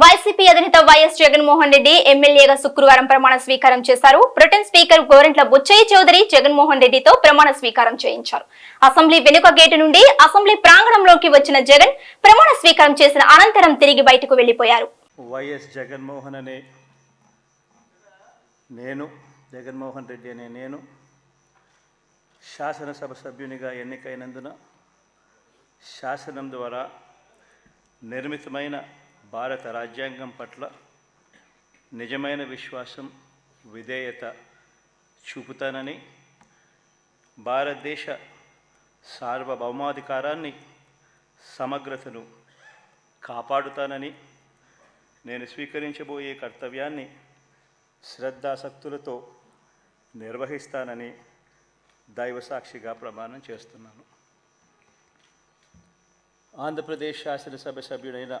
YCP అధినేత YS Jaganmohan Reddy ఎమ్మెల్యేగా శుక్రవారం ప్రమాణ స్వీకారం చేశారు. బ్రిటన్ స్పీకర్ గోరంట్ల బుచ్చయ్య చౌదరి జగన్మోహన్ రెడ్డితో ప్రమాణ స్వీకారం చేయించారు. అసెంబ్లీ వెనుక గేటు నుండి అసెంబ్లీ ప్రాంగణంలోకి వచ్చిన జగన్ ప్రమాణ స్వీకారం చేసిన అనంతరం తిరిగి బయటకు వెళ్ళిపోయారు వైఎస్ జగన్మోహన్ అనే నేను జగన్మోహన్ రెడ్డి అనే నేను శాసనసభ సభ్యునిగా ఎన్నికైనందున శాసనం ద్వారా నిర్మితమైన భారత రాజ్యాంగం పట్ల నిజమైన విశ్వాసం విధేయత చూపుతానని భారతదేశ సార్వభౌమాధికారాన్ని సమగ్రతను కాపాడుతానని నేను స్వీకరించబోయే కర్తవ్యాన్ని శ్రద్ధాసక్తులతో నిర్వహిస్తానని దైవసాక్షిగా ప్రమాణం చేస్తున్నాను. ఆంధ్రప్రదేశ్ శాసనసభ సభ్యుడైన